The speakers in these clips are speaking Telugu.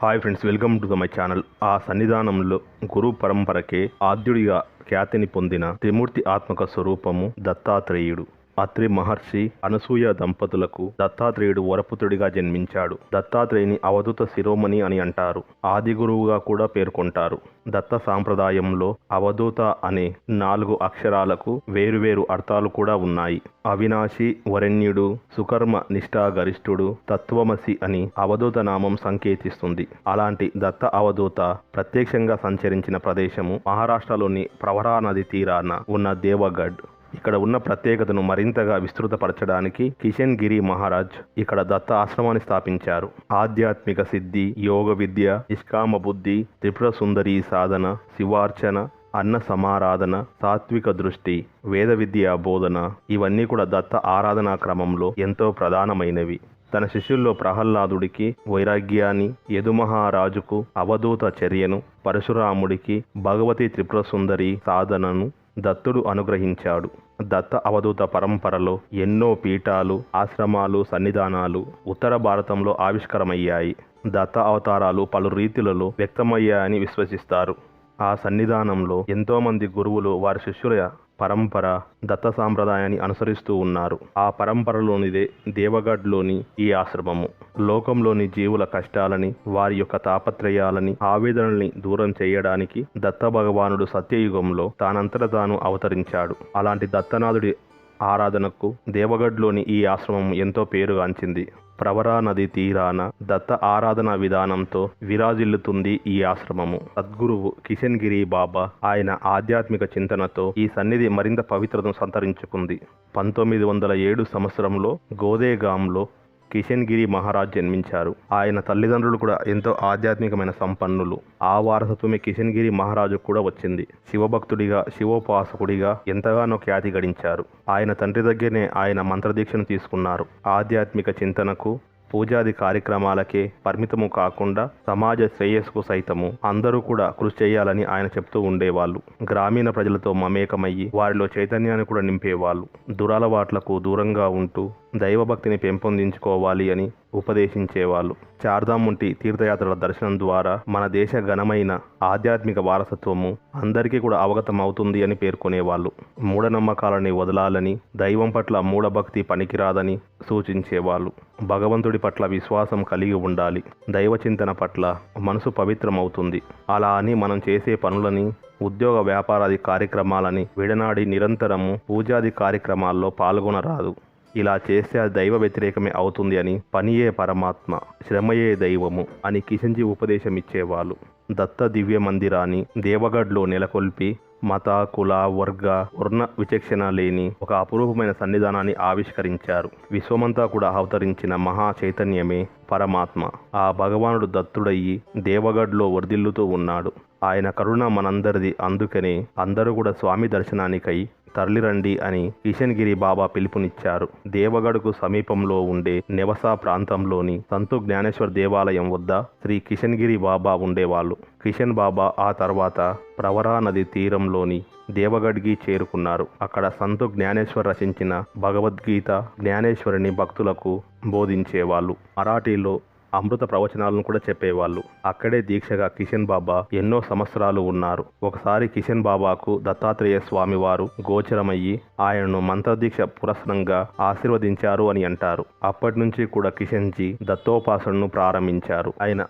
Hi friends welcome to the my channel. ఆ సన్నిధానంలో గురు పరంపరకే ఆద్యుడిగా ఖ్యాతిని పొందిన త్రిమూర్తి ఆత్మక స్వరూపము దత్తాత్రేయుడు. అత్రి మహర్షి అనసూయ దంపతులకు దత్తాత్రేయుడు వరపుతుడిగా జన్మించాడు. దత్తాత్రేయుని అవధూత శిరోమణి అని అంటారు. ఆది గురువుగా కూడా పేర్కొంటారు. దత్త సాంప్రదాయంలో అవధూత అనే నాలుగు అక్షరాలకు వేరువేరు అర్థాలు కూడా ఉన్నాయి. అవినాశి వరణ్యుడు సుకర్మ నిష్ఠాగరిష్ఠుడు తత్వమసి అని అవధూత నామం సంకేతిస్తుంది. అలాంటి దత్త అవధూత ప్రత్యక్షంగా సంచరించిన ప్రదేశము మహారాష్ట్రలోని ప్రవరా నది తీరాన ఉన్న దేవగఢ్ ఇక్కడ ఉన్న ప్రత్యేకతను మరింతగా విస్తృతపరచడానికి కిషన్ గిరి మహారాజ్ ఇక్కడ దత్త ఆశ్రమాన్ని స్థాపించారు. ఆధ్యాత్మిక సిద్ధి యోగ విద్య నిష్కామ బుద్ధి త్రిపుర సుందరి సాధన శివార్చన అన్న సమారాధన సాత్విక దృష్టి వేద విద్య బోధన ఇవన్నీ కూడా దత్త ఆరాధనా క్రమంలో ఎంతో ప్రధానమైనవి. తన శిష్యుల్లో ప్రహ్లాదుడికి వైరాగ్యాన్ని యదుమహారాజుకు అవధూత చర్యను పరశురాముడికి భగవతి త్రిపుర సుందరి సాధనను దత్తుడు అనుగ్రహించాడు. దత్త అవధూత పరంపరలో ఎన్నో పీఠాలు ఆశ్రమాలు సన్నిధానాలు ఉత్తర భారతంలో ఆవిష్కరమయ్యాయి. దత్త అవతారాలు పలు రీతులలో వ్యక్తమయ్యాయని విశ్వసిస్తారు. ఆ సన్నిధానంలో ఎంతోమంది గురువులు వారి శిష్యుల పరంపర దత్త సాంప్రదాయాన్ని అనుసరిస్తూ ఉన్నారు. ఆ పరంపరలోనిదే దేవగఢ్లోని ఈ ఆశ్రమము. లోకంలోని జీవుల కష్టాలని వారి యొక్క తాపత్రయాలని ఆవేదనల్ని దూరం చేయడానికి దత్త భగవానుడు సత్యయుగంలో తానంతట తాను అవతరించాడు. అలాంటి దత్తనాథుడి ఆరాధనకు దేవగఢ్లోని ఈ ఆశ్రమం ఎంతో పేరుగాంచింది. ప్రవరా నది తీరాన దత్త ఆరాధన విధానంతో విరాజిల్లుతుంది ఈ ఆశ్రమము. సద్గురువు కిషన్ గిరి బాబా ఆయన ఆధ్యాత్మిక చింతనతో ఈ సన్నిధి మరింత పవిత్రతను సంతరించుకుంది. పంతొమ్మిది వందల ఏడు సంవత్సరంలో గోదేగాంలో కిషన్ గిరి మహారాజ్ జన్మించారు. ఆయన తల్లిదండ్రులు కూడా ఎంతో ఆధ్యాత్మికమైన సంపన్నులు. ఆ వారసత్వమే కిషన్ గిరి మహారాజు కూడా వచ్చింది. శివభక్తుడిగా శివోపాసకుడిగా ఎంతగానో ఖ్యాతి గడించారు. ఆయన తండ్రి దగ్గరనే ఆయన మంత్రదీక్షను తీసుకున్నారు. ఆధ్యాత్మిక చింతనకు పూజాది కార్యక్రమాలకే పరిమితము కాకుండా సమాజ శ్రేయస్సుకు సైతము అందరూ కూడా కృషి చేయాలని ఆయన చెప్తూ ఉండేవాళ్ళు. గ్రామీణ ప్రజలతో మమేకమయ్యి వారిలో చైతన్యాన్ని కూడా నింపేవాళ్ళు. దురలవాట్లకు దూరంగా ఉంటూ దైవభక్తిని పెంపొందించుకోవాలి అని ఉపదేశించేవాళ్ళు. చార్ధాముంటి తీర్థయాత్రల దర్శనం ద్వారా మన దేశ ఘనమైన ఆధ్యాత్మిక వారసత్వము అందరికీ కూడా అవగతం అవుతుంది అని పేర్కొనేవాళ్ళు. మూఢనమ్మకాలని వదలాలని దైవం పట్ల మూఢభక్తి పనికిరాదని సూచించేవాళ్ళు. భగవంతుడి పట్ల విశ్వాసం కలిగి ఉండాలి. దైవ చింతన పట్ల మనసు పవిత్రమవుతుంది. అలా అని మనం చేసే పనులని ఉద్యోగ వ్యాపారాది కార్యక్రమాలని విడనాడి నిరంతరము పూజాది కార్యక్రమాల్లో పాల్గొనరాదు. ఇలా చేస్తే అది దైవ వ్యతిరేకమే అవుతుంది అని పనియే పరమాత్మ శ్రమయే దైవము అని కిషన్జీ ఉపదేశం ఇచ్చేవాళ్ళు దత్త దివ్య మందిరాన్ని దేవగఢ్లో నెలకొల్పి మత కుల వర్గ వర్ణ విచక్షణ లేని ఒక అపురూపమైన సన్నిధానాన్ని ఆవిష్కరించారు. విశ్వమంతా కూడా అవతరించిన మహా చైతన్యమే పరమాత్మ. ఆ భగవానుడు దత్తుడయ్యి దేవగఢ్లో వర్ధిల్లుతూ ఉన్నాడు. ఆయన కరుణ మనందరిది. అందుకనే అందరూ కూడా స్వామి దర్శనానికై తరలిరండి అని కిషన్గిరి బాబా పిలుపునిచ్చారు. దేవగఢకు సమీపంలో ఉండే నెవసా ప్రాంతంలోని సంతు జ్ఞానేశ్వర్ దేవాలయం వద్ద శ్రీ కిషన్గిరి బాబా ఉండేవాళ్ళు. కిషన్ బాబా ఆ తర్వాత ప్రవరా నది తీరంలోని దేవగడ్కి చేరుకున్నారు. అక్కడ సంతు జ్ఞానేశ్వర్ రచించిన భగవద్గీత జ్ఞానేశ్వరిని భక్తులకు బోధించేవాళ్ళు. మరాఠీలో అమృత ప్రవచనాలను కూడా చెప్పేవాళ్ళు. అక్కడే దీక్షగా కిషన్ బాబా ఎన్నో సంవత్సరాలు ఉన్నారు. ఒకసారి కిషన్ బాబాకు దత్తాత్రేయ స్వామి వారు గోచరమయ్యి ఆయనను మంత్రదీక్ష పురస్సరంగా ఆశీర్వదించారు అని అంటారు. అప్పటి నుంచి కూడా కిషన్జీ దత్తోపాసనను ప్రారంభించారు. ఆయన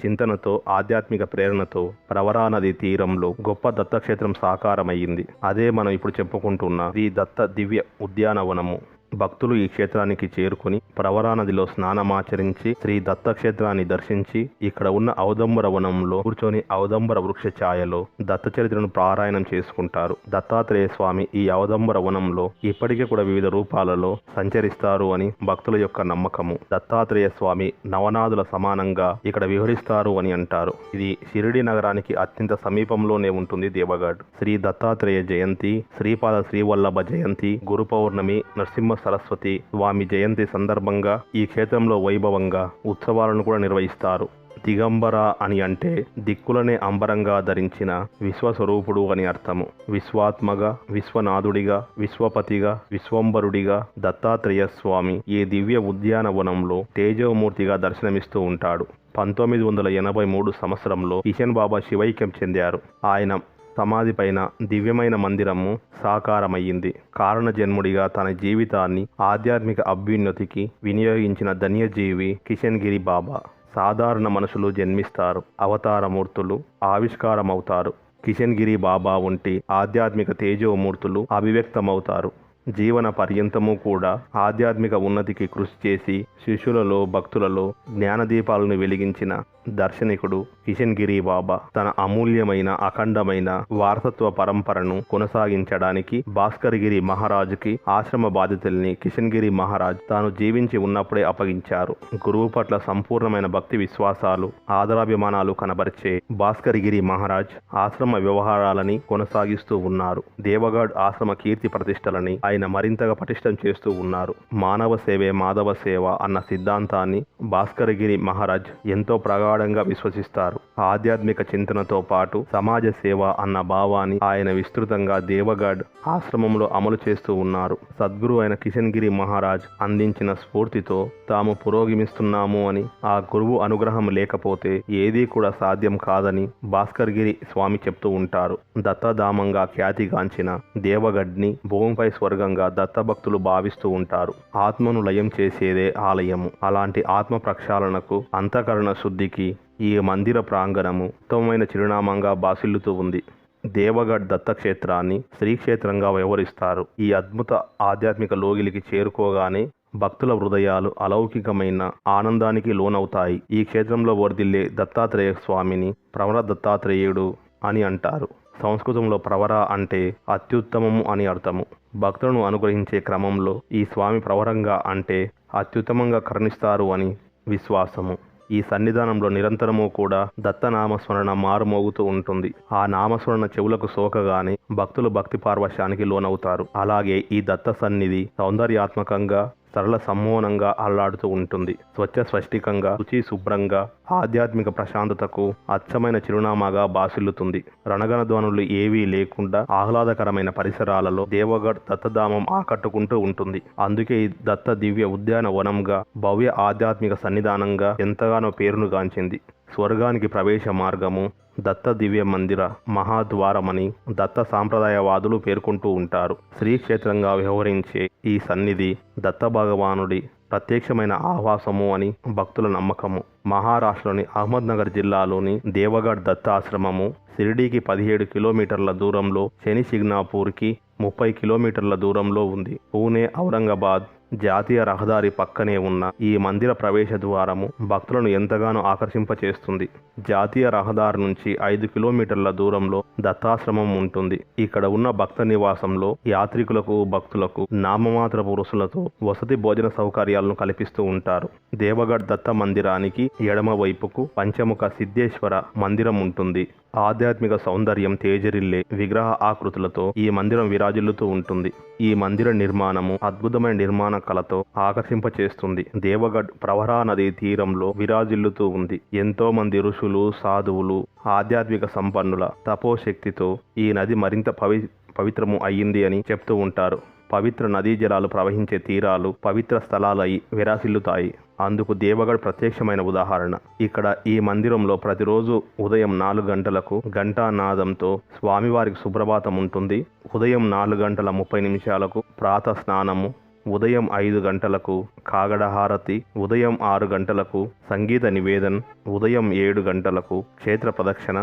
చింతనతో ఆధ్యాత్మిక ప్రేరణతో ప్రవరా నది తీరంలో గొప్ప దత్తక్షేత్రం సాకారమయ్యింది. అదే మనం ఇప్పుడు చెప్పుకుంటున్న శ్రీ దత్త దివ్య ఉద్యానవనము. భక్తులు ఈ క్షేత్రానికి చేరుకుని ప్రవరా నదిలో స్నానమాచరించి శ్రీ దత్తక్షేత్రాన్ని దర్శించి ఇక్కడ ఉన్న ఔదంబర వనంలో కూర్చొని ఔదంబర వృక్ష ఛాయలో దత్త చరిత్రను పారాయణం చేసుకుంటారు. దత్తాత్రేయ స్వామి ఈ ఔదంబర వనంలో ఇప్పటికే కూడా వివిధ రూపాలలో సంచరిస్తారు అని భక్తుల యొక్క నమ్మకము. దత్తాత్రేయ స్వామి నవనాథుల సమానంగా ఇక్కడ వివరిస్తారు అని అంటారు. ఇది షిరిడి నగరానికి అత్యంత సమీపంలోనే ఉంటుంది దేవగాడ్ శ్రీ దత్తాత్రేయ జయంతి శ్రీపాద శ్రీవల్లభ జయంతి గురు పౌర్ణమి నరసింహ సరస్వతి స్వామి జయంతి సందర్భంగా ఈ క్షేత్రంలో వైభవంగా ఉత్సవాలను కూడా నిర్వహిస్తారు. దిగంబర అని అంటే దిక్కులనే అంబరంగా ధరించిన విశ్వస్వరూపుడు అని అర్థము. విశ్వాత్మగా విశ్వనాథుడిగా విశ్వపతిగా విశ్వంబరుడిగా దత్తాత్రేయ స్వామి ఈ దివ్య ఉద్యానవనంలో తేజోమూర్తిగా దర్శనమిస్తూ ఉంటాడు. పంతొమ్మిది వందల ఎనభై మూడు సంవత్సరంలో కిషన్ బాబా శివైక్యం చెందారు. ఆయన సమాధి పైన దివ్యమైన మందిరము సాకారమయ్యింది. కారణ జన్ముడిగా తన జీవితాన్ని ఆధ్యాత్మిక అభ్యున్నతికి వినియోగించిన ధన్యజీవి కిషన్ గిరి బాబా. సాధారణ మనుషులు జన్మిస్తారు. అవతారమూర్తులు ఆవిష్కారమవుతారు. కిషన్ గిరి బాబా వంటి ఆధ్యాత్మిక తేజోమూర్తులు అభివ్యక్తమవుతారు. జీవన పర్యంతము కూడా ఆధ్యాత్మిక ఉన్నతికి కృషి చేసి శిష్యులలో భక్తులలో జ్ఞానదీపాలను వెలిగించిన దర్శనికుడు కిషన్ గిరి బాబా తన అమూల్యమైన అఖండమైన వారసత్వ పరంపరను కొనసాగించడానికి భాస్కర్ గిరి మహారాజుకి ఆశ్రమ బాధ్యతల్ని కిషన్ గిరి మహారాజ్ తాను జీవించి ఉన్నప్పుడే అప్పగించారు. గురువు పట్ల సంపూర్ణమైన భక్తి విశ్వాసాలు ఆదరాభిమానాలు కనబరిచే భాస్కర్ గిరి మహారాజ్ ఆశ్రమ వ్యవహారాలని కొనసాగిస్తూ ఉన్నారు. దేవగఢ్ ఆశ్రమ కీర్తి ప్రతిష్టలని ఆయన మరింతగా పటిష్టం చేస్తూ ఉన్నారు. మానవ సేవే మాధవ సేవ అన్న సిద్ధాంతాన్ని భాస్కర్ గిరి మహారాజ్ ఎంతో గాఢంగా విశ్వసిస్తారు. ఆధ్యాత్మిక చింతనతో పాటు సమాజ సేవ అన్న భావాన్ని ఆయన విస్తృతంగా దేవగఢ్ ఆశ్రమంలో అమలు చేస్తూ ఉన్నారు. సద్గురు అయిన కిషన్ గిరి మహారాజ్ అందించిన స్ఫూర్తితో తాము పురోగమిస్తున్నాము అని ఆ గురువు అనుగ్రహం లేకపోతే ఏదీ కూడా సాధ్యం కాదని భాస్కర్ గిరి స్వామి చెప్తూ ఉంటారు. దత్తధామంగా ఖ్యాతిగాంచిన దేవగఢ్ని భూమిపై స్వర్గంగా దత్తభక్తులు భావిస్తూ ఉంటారు. ఆత్మను లయం చేసేదే ఆలయము. అలాంటి ఆత్మ ప్రక్షాళనకు అంతఃకరణ శుద్ధికి ఈ మందిర ప్రాంగణము ఉత్తమమైన చిరునామంగా బాసిల్లుతూ ఉంది. దేవగఢ్ దత్తక్షేత్రాన్ని శ్రీక్షేత్రంగా వ్యవహరిస్తారు. ఈ అద్భుత ఆధ్యాత్మిక లోగిలికి చేరుకోగానే భక్తుల హృదయాలు అలౌకికమైన ఆనందానికి లోనవుతాయి. ఈ క్షేత్రంలో వర్ధిల్లే దత్తాత్రేయ స్వామిని ప్రవర దత్తాత్రేయుడు అని అంటారు. సంస్కృతంలో ప్రవర అంటే అత్యుత్తమము అని అర్థము. భక్తులను అనుగ్రహించే క్రమంలో ఈ స్వామి ప్రవరంగా అంటే అత్యుత్తమంగా కరుణిస్తారు అని విశ్వాసము. ఈ సన్నిధానంలో నిరంతరము కూడా దత్త నామస్మరణ మారుమోగుతూ ఉంటుంది. ఆ నామస్మరణ చెవులకు సోకగానే భక్తులు భక్తి పార్వశానికి లోనవుతారు. అలాగే ఈ దత్త సన్నిధి సౌందర్యాత్మకంగా సరళ సమ్మోహనంగా అల్లాడుతూ ఉంటుంది. స్వచ్ఛ స్పష్టికంగా శుచి శుభ్రంగా ఆధ్యాత్మిక ప్రశాంతతకు అచ్చమైన చిరునామాగా బాసిల్లుతుంది. రణగణ ధ్వనులు ఏవీ లేకుండా ఆహ్లాదకరమైన పరిసరాలలో దేవగఢ్ దత్తధామం ఆకట్టుకుంటూ ఉంటుంది. అందుకే ఈ దత్త దివ్య ఉద్యానవనంగా భవ్య ఆధ్యాత్మిక సన్నిధానంగా ఎంతగానో పేరును గాంచింది. స్వర్గానికి ప్రవేశ మార్గము దత్త దివ్య మందిర మహాద్వారమని దత్త సాంప్రదాయవాదులు పేర్కొంటూ ఉంటారు. శ్రీక్షేత్రంగా వ్యవహరించే ఈ సన్నిధి దత్త భగవానుడి ప్రత్యక్షమైన ఆవాసము అని భక్తుల నమ్మకము. మహారాష్ట్రలోని అహ్మద్నగర్ జిల్లాలోని దేవగఢ్ దత్తాశ్రమము షిరిడీకి పదిహేడు కిలోమీటర్ల దూరంలో శని సిగ్నాపూర్కి ముప్పై కిలోమీటర్ల దూరంలో ఉంది. పూణే ఔరంగాబాద్ జాతీయ రహదారి పక్కనే ఉన్న ఈ మందిర ప్రవేశ ద్వారము భక్తులను ఎంతగానో ఆకర్షింపచేస్తుంది. జాతీయ రహదారి నుంచి ఐదు కిలోమీటర్ల దూరంలో దత్తాశ్రమం ఉంటుంది. ఇక్కడ ఉన్న భక్త నివాసంలో యాత్రికులకు భక్తులకు నామమాత్ర పురుషులతో వసతి భోజన సౌకర్యాలను కల్పిస్తూ ఉంటారు. దేవగఢ్ దత్త మందిరానికి ఎడమ వైపుకు పంచముఖ సిద్ధేశ్వర మందిరం ఉంటుంది. ఆధ్యాత్మిక సౌందర్యం తేజరిల్లే విగ్రహ ఆకృతులతో ఈ మందిరం విరాజిల్లుతూ ఉంటుంది. ఈ మందిర నిర్మాణము అద్భుతమైన నిర్మాణ కళతో ఆకర్షింపచేస్తుంది. దేవగఢ్ ప్రవరా నది తీరంలో విరాజిల్లుతూ ఉంది. ఎంతో మంది ఋషులు సాధువులు ఆధ్యాత్మిక సంపన్నుల తపోశక్తితో ఈ నది మరింత పవి పవిత్రము అయ్యింది అని చెప్తూ ఉంటారు. పవిత్ర నదీ జలాలు ప్రవహించే తీరాలు పవిత్ర స్థలాలై విరాసిల్లుతాయి అందుకు దేవగఢ్ ప్రత్యక్షమైన ఉదాహరణ. ఇక్కడ ఈ మందిరంలో ప్రతిరోజు ఉదయం నాలుగు గంటలకు ఘంటానాదంతో స్వామివారికి సుప్రభాతం ఉంటుంది. ఉదయం నాలుగు గంటల ముప్పై నిమిషాలకు ప్రాత స్నానము ఉదయం ఐదు గంటలకు కాగడ హారతి ఉదయం ఆరు గంటలకు సంగీత నివేదన్ ఉదయం ఏడు గంటలకు క్షేత్ర ప్రదక్షిణ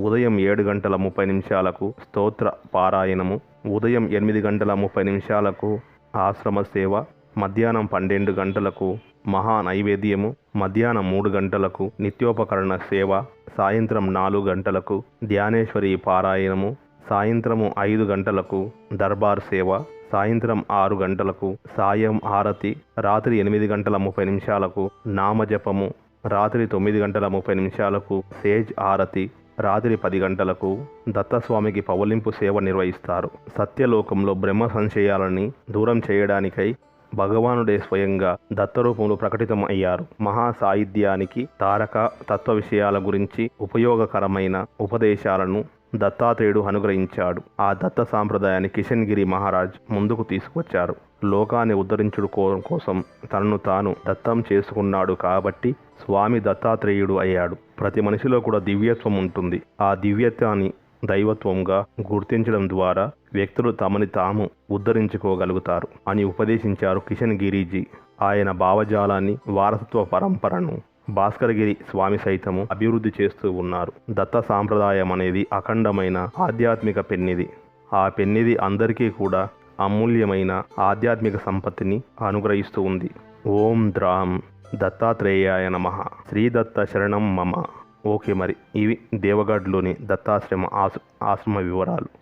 ఉదయం ఏడు గంటల ముప్పై నిమిషాలకు స్తోత్ర పారాయణము ఉదయం ఎనిమిది గంటల ముప్పై నిమిషాలకు ఆశ్రమ సేవ మధ్యాహ్నం పన్నెండు గంటలకు మహా నైవేద్యము మధ్యాహ్నం మూడు గంటలకు నిత్యోపకరణ సేవ సాయంత్రం నాలుగు గంటలకు ధ్యానేశ్వరి పారాయణము సాయంత్రము ఐదు గంటలకు దర్బార్ సేవ సాయంత్రం ఆరు గంటలకు సాయం హారతి రాత్రి ఎనిమిది గంటల ముప్పై నిమిషాలకు నామజపము రాత్రి తొమ్మిది గంటల ముప్పై నిమిషాలకు సేజ్ హారతి రాత్రి పది గంటలకు దత్తస్వామికి పవలింపు సేవ నిర్వహిస్తారు. సత్యలోకంలో బ్రహ్మ సంశయాలని దూరం చేయడానికై భగవానుడే స్వయంగా దత్తరూపంలో ప్రకటితం అయ్యారు. మహా సాహిత్యానికి తారక తత్వ విషయాల గురించి ఉపయోగకరమైన ఉపదేశాలను దత్తాత్రేయుడు అనుగ్రహించాడు. ఆ దత్త సాంప్రదాయాన్ని కిషన్గిరి మహారాజ్ ముందుకు తీసుకొచ్చారు లోకాన్ని ఉద్ధరించుడు కోసం తనను తాను దత్తం చేసుకున్నాడు కాబట్టి స్వామి దత్తాత్రేయుడు అయ్యాడు. ప్రతి మనిషిలో కూడా దివ్యత్వం ఉంటుంది. ఆ దివ్యత్వాన్ని దైవత్వంగా గుర్తించడం ద్వారా వ్యక్తులు తమని తాము ఉద్ధరించుకోగలుగుతారు అని ఉపదేశించారు కిషన్ గిరీజీ ఆయన భావజాలాన్ని వారసత్వ పరంపరను భాస్కరగిరి స్వామి సైతము అభివృద్ధి చేస్తూ ఉన్నారు. దత్త సాంప్రదాయం అనేది అఖండమైన ఆధ్యాత్మిక పెన్నిది ఆ పెన్నిది అందరికీ కూడా అమూల్యమైన ఆధ్యాత్మిక సంపత్తిని అనుగ్రహిస్తూ ఉంది. ఓం ద్రాం దత్తాత్రేయాయ నమ. శ్రీదత్త శరణం మమ. ఓకే మరి. ఇవి దేవగఢ్లోని దత్తాశ్రమ ఆశ ఆశ్రమ వివరాలు.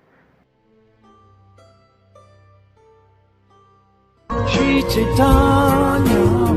శ్రీ Chaitanya